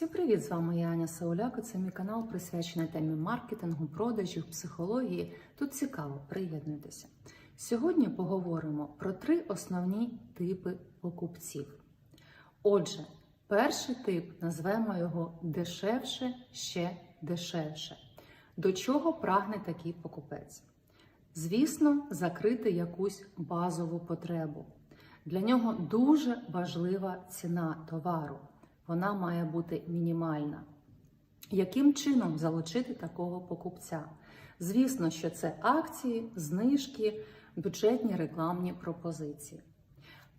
Всім привіт! З вами я Аня Сауляк. Це мій канал присвячений темі маркетингу, продажів, психології. Тут цікаво, приєднуйтеся. Сьогодні поговоримо про три основні типи покупців. Отже, перший тип назвемо його дешевше, ще дешевше. До чого прагне такий покупець? Звісно, закрити якусь базову потребу. Для нього дуже важлива ціна товару. Вона має бути мінімальна. Яким чином залучити такого покупця? Звісно, що це акції, знижки, бюджетні рекламні пропозиції.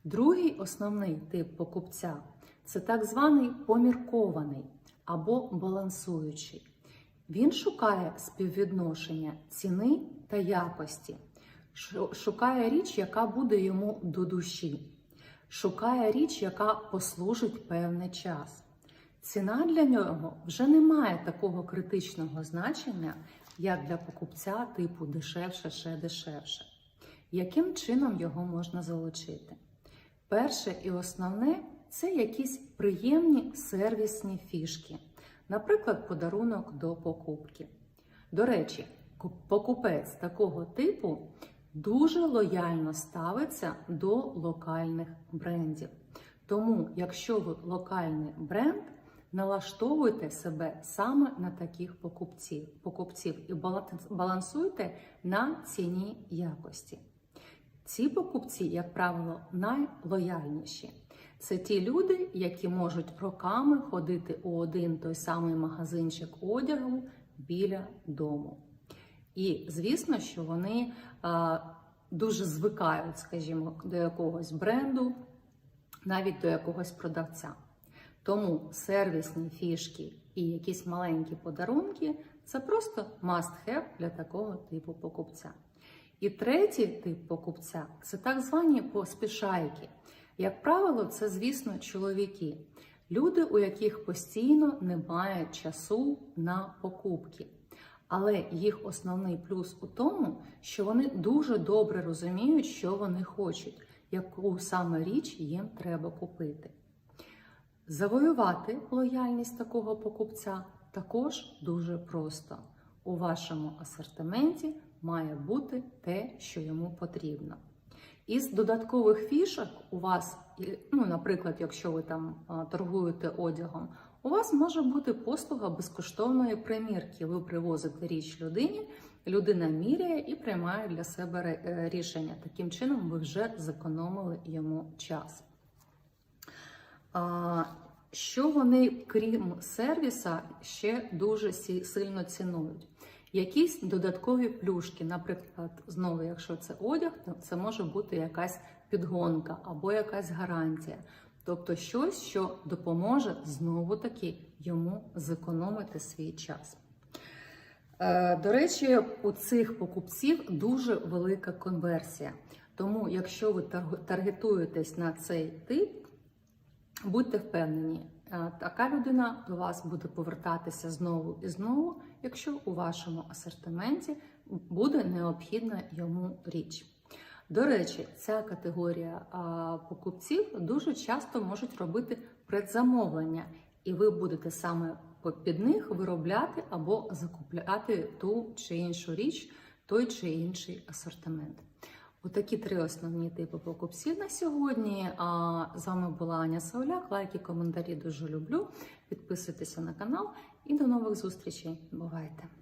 Другий основний тип покупця це так званий поміркований або балансуючий. Він шукає співвідношення ціни та якості, шукає річ, яка буде йому до душі, шукає річ, яка послужить певний час. Ціна для нього вже не має такого критичного значення, як для покупця типу дешевше, ще дешевше. Яким чином його можна залучити? Перше і основне це якісь приємні сервісні фішки, наприклад, подарунок до покупки. До речі, покупець такого типу дуже лояльно ставиться до локальних брендів. Тому, якщо ви локальний бренд, налаштовуйте себе саме на таких покупців, покупців і балансуйте на ціні якості. Ці покупці, як правило, найлояльніші. Це ті люди, які можуть роками ходити у один той самий магазинчик одягу біля дому. І звісно, що вони а, дуже звикають, скажімо, до якогось бренду, навіть до якогось продавця. Тому сервісні фішки і якісь маленькі подарунки це просто must-have для такого типу покупця. І третій тип покупця це так звані поспішайки. Як правило, це, звісно, чоловіки, люди, у яких постійно немає часу на покупки. Але їх основний плюс у тому, що вони дуже добре розуміють, що вони хочуть, яку саме річ їм треба купити. Завоювати лояльність такого покупця також дуже просто. У вашому асортименті має бути те, що йому потрібно. Із додаткових фішок у вас, ну, наприклад, якщо ви там торгуєте одягом, у вас може бути послуга безкоштовної примірки. Ви привозите річ людині, людина міряє і приймає для себе е, рішення. Таким чином, ви вже зекономили йому час. Що вони, крім сервіса, ще дуже сильно цінують? Якісь додаткові плюшки, наприклад, знову, якщо це одяг, то це може бути якась підгонка або якась гарантія. Тобто щось, що допоможе знову-таки йому зекономити свій час. Е, до речі, у цих покупців дуже велика конверсія. Тому, якщо ви таргетуєтесь на цей тип, будьте впевнені, е, така людина до вас буде повертатися знову і знову, якщо у вашому асортименті буде необхідна йому річ. До речі, ця категорія покупців дуже часто можуть робити предзамовлення, і ви будете саме під них виробляти або закупляти ту чи іншу річ, той чи інший асортимент. Отакі три основні типи покупців на сьогодні. А з вами була Аня Сауляк. Лайки, коментарі дуже люблю. Підписуйтеся на канал і до нових зустрічей. Бувайте!